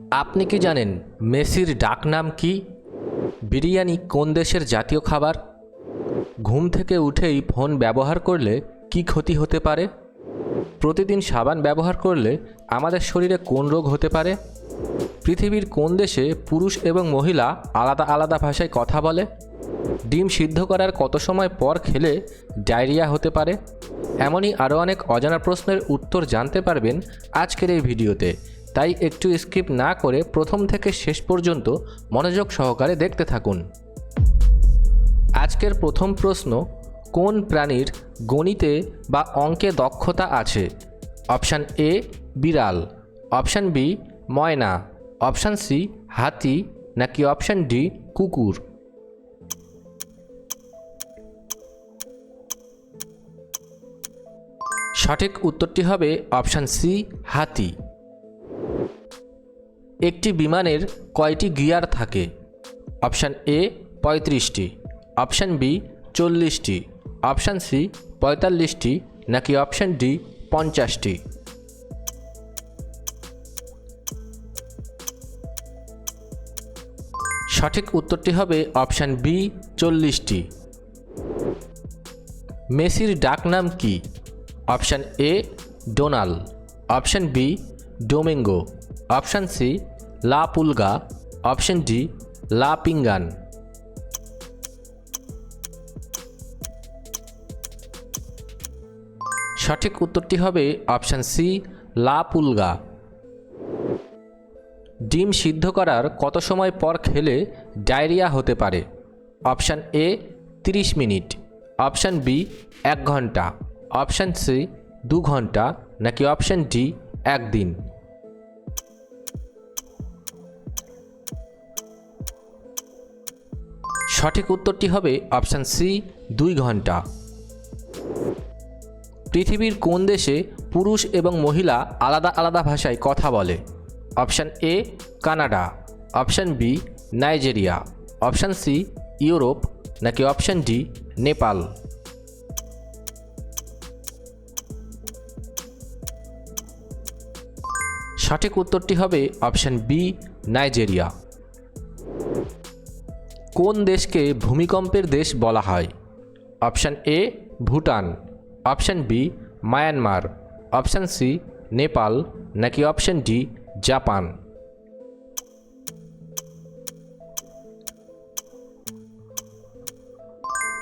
আপনি কি জানেন মেসির ডাকনাম কি? বিরিয়ানি কোন দেশের জাতীয় খাবার? ঘুম থেকে উঠেই ফোন ব্যবহার করলে কি ক্ষতি হতে পারে? প্রতিদিন সাবান ব্যবহার করলে আমাদের শরীরে কোন রোগ হতে পারে? পৃথিবীর কোন দেশে পুরুষ এবং মহিলা আলাদা আলাদা ভাষায় কথা বলে? ডিম সিদ্ধ করার কত সময় পর খেলে ডায়রিয়া হতে পারে? এমনই আরও অনেক অজানা প্রশ্নের উত্তর জানতে পারবেন আজকের এই ভিডিওতে। তাই একটু স্কিপ না করে প্রথম থেকে শেষ পর্যন্ত মনোযোগ সহকারে দেখতে থাকুন। আজকের প্রথম প্রশ্ন, কোন প্রাণীর গণিতে বা অঙ্কে দক্ষতা আছে? অপশান এ, বিড়াল। অপশান বি, ময়না। অপশান সি, হাতি। নাকি অপশান ডি, কুকুর? সঠিক উত্তরটি হবে অপশান সি, হাতি। একটি বিমানের কয়টি গিয়ার থাকে? অপশান এ পঁয়ত্রিশটি। অপশান বি চল্লিশটি। অপশান সি পঁয়তাল্লিশটি। নাকি অপশান ডি পঞ্চাশটি? সঠিক উত্তরটি হবে অপশান বি চল্লিশটি। মেসির ডাকনাম কি? অপশান এ ডোনাল। Option B ডোমেঙ্গো। Option C, La Pulga. Option D, লা পিঙ্গান। সঠিক উত্তরটি হবে অপশান সি, লা পুলগা। ডিম সিদ্ধ করার কত সময় পর খেলে ডায়রিয়া হতে পারে? অপশান এ, তিরিশ মিনিট। অপশান বি, এক ঘণ্টা। অপশান সি, দু ঘণ্টা। নাকি অপশান ডি, একদিন? সঠিক উত্তরটি হবে অপশান সি, দুই ঘণ্টা। পৃথিবীর কোন দেশে পুরুষ এবং মহিলা আলাদা আলাদা ভাষায় কথা বলে? Option A, Canada. Option B, Nigeria. Option C, Europe. নাকি অপশান ডি, নেপাল? সঠিক উত্তরটি হবে অপশান বি, নাইজেরিয়া। কোন দেশকে ভূমিকম্পের দেশ বলা হয়? Option A, Bhutan. Option B, Myanmar. Option C, Nepal. নাকি অপশান ডি, জাপান?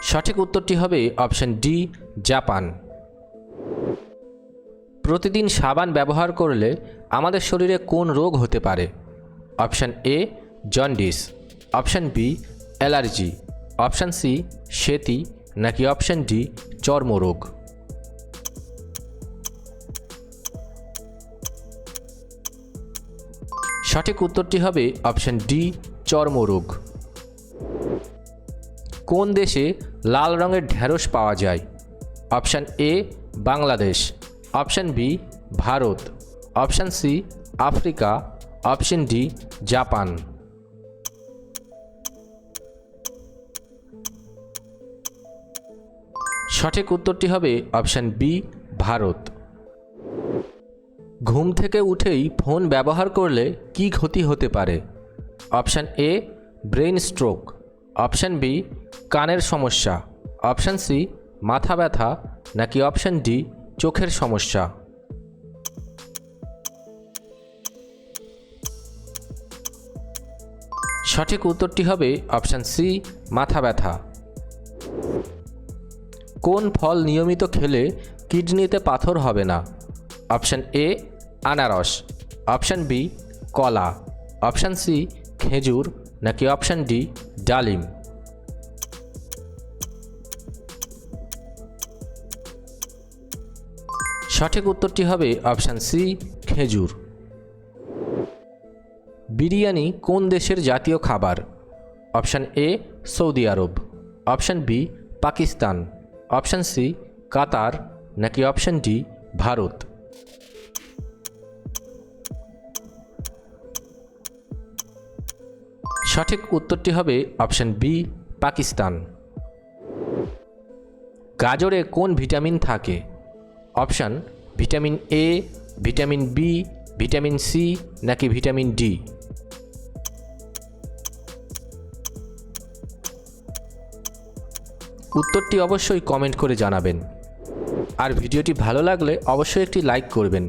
সঠিক উত্তরটি হবে অপশান ডি, জাপান। প্রতিদিন সাবান ব্যবহার করলে আমাদের শরীরে কোন রোগ হতে পারে? Option A, jaundice. Option B allergy, option C সেতি নাকি অপশান ডি চর্মরোগ। সঠিক উত্তরটি হবে অপশান ডি চর্মরোগ। কোন দেশে লাল রঙের ঢ্যাঁড়স পাওয়া যায়? Option A Bangladesh, option B Bharat, option C Africa, option D Japan. সঠিক উত্তরটি হবে অপশান বি ভারত। ঘুম থেকে উঠেই ফোন ব্যবহার করলে কি ক্ষতি হতে পারে? Option A brain stroke. Option B কানের সমস্যা। অপশান সি মাথা ব্যথা। নাকি অপশান ডি চোখের সমস্যা। সঠিক উত্তরটি হবে অপশান সি মাথা ব্যথা। কোন ফল নিয়মিত খেলে কিডনিতে পাথর হবে না? অপশান এ, আনারস। অপশান বি, কলা। অপশান সি, খেজুর। নাকি অপশান ডি, ডালিম? সঠিক উত্তরটি হবে অপশান সি, খেজুর। বিরিয়ানি কোন দেশের জাতীয় খাবার? Option A, Saudi Arab. Option B, Pakistan. Option C, Qatar, নাকি অপশান ডি, ভারত? সঠিক উত্তরটি হবে অপশান বি, পাকিস্তান। গাজরে কোন ভিটামিন থাকে? Option, vitamin A, vitamin B, vitamin C, নাকি ভিটামিন ডি? উত্তরটি অবশ্যই কমেন্ট করে জানাবেন। আর ভিডিওটি ভালো লাগলে অবশ্যই একটি লাইক করবেন।